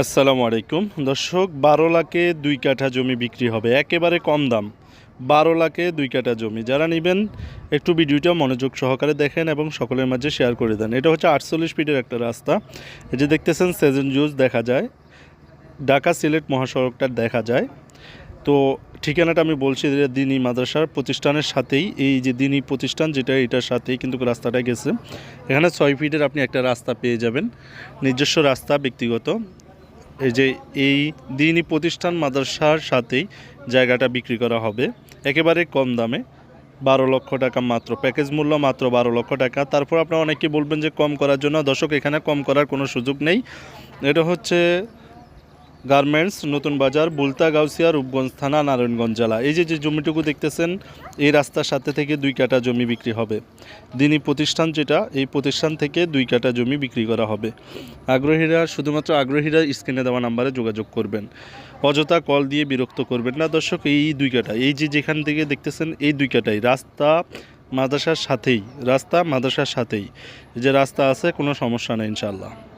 আসসালামু আলাইকুম। দর্শক, বারো লাখে দুই কাঠা জমি বিক্রি হবে, একেবারে কম দাম। বারো লাখে দুই কাঠা জমি। যারা নেবেন, একটু ভিডিওটা মনোযোগ সহকারে দেখেন এবং সকলের মাঝে শেয়ার করে দেন। এটা হচ্ছে আটচল্লিশ ফিটের একটা রাস্তা। যে দেখতেছেন, সেজন জুস দেখা যায়। ঢাকা সিলেট মহাসড়কটা দেখা যায়। তো ঠিকানাটা আমি বলছি যে দিনী মাদ্রাসার প্রতিষ্ঠানের সাথেই। এই যে দিনী প্রতিষ্ঠান যেটা, এটার সাথেই কিন্তু রাস্তাটা গেছে। এখানে ছয় ফিটের আপনি একটা রাস্তা পেয়ে যাবেন, নিজস্ব রাস্তা ব্যক্তিগত। এই যে এই দিনী প্রতিষ্ঠান মাদ্রাসার সাথেই জায়গাটা বিক্রি করা হবে, একেবারে কম দামে। বারো লক্ষ টাকা মাত্র, প্যাকেজ মূল্য মাত্র বারো লক্ষ টাকা। তারপর আপনারা অনেকে বলবেন যে কম করার জন্য। দর্শক, এখানে কম করার কোনো সুযোগ নেই। এটা হচ্ছে গার্মেন্টস, নতুন বাজার, বুলতা, গাউসিয়া, রূপগঞ্জ থানা, নারায়ণগঞ্জ জেলা। এই যে যে জমিটুকু দেখতেছেন, এই রাস্তার সাথে থেকে দুই কাটা জমি বিক্রি হবে। দিনী প্রতিষ্ঠান যেটা, এই প্রতিষ্ঠান থেকে দুই কাটা জমি বিক্রি করা হবে। আগ্রহীরা, শুধুমাত্র আগ্রহীরা স্ক্রিনে দেওয়া নাম্বারে যোগাযোগ করবেন। অযথা কল দিয়ে বিরক্ত করবেন না। দর্শক, এই দুই কাটা এই যে যেখান থেকে দেখতেছেন, এই দুই কাটাই রাস্তা মাদ্রাসার সাথেই, রাস্তা মাদ্রাসার সাথেই। যে রাস্তা আছে, কোনো সমস্যা নেই ইনশাল্লাহ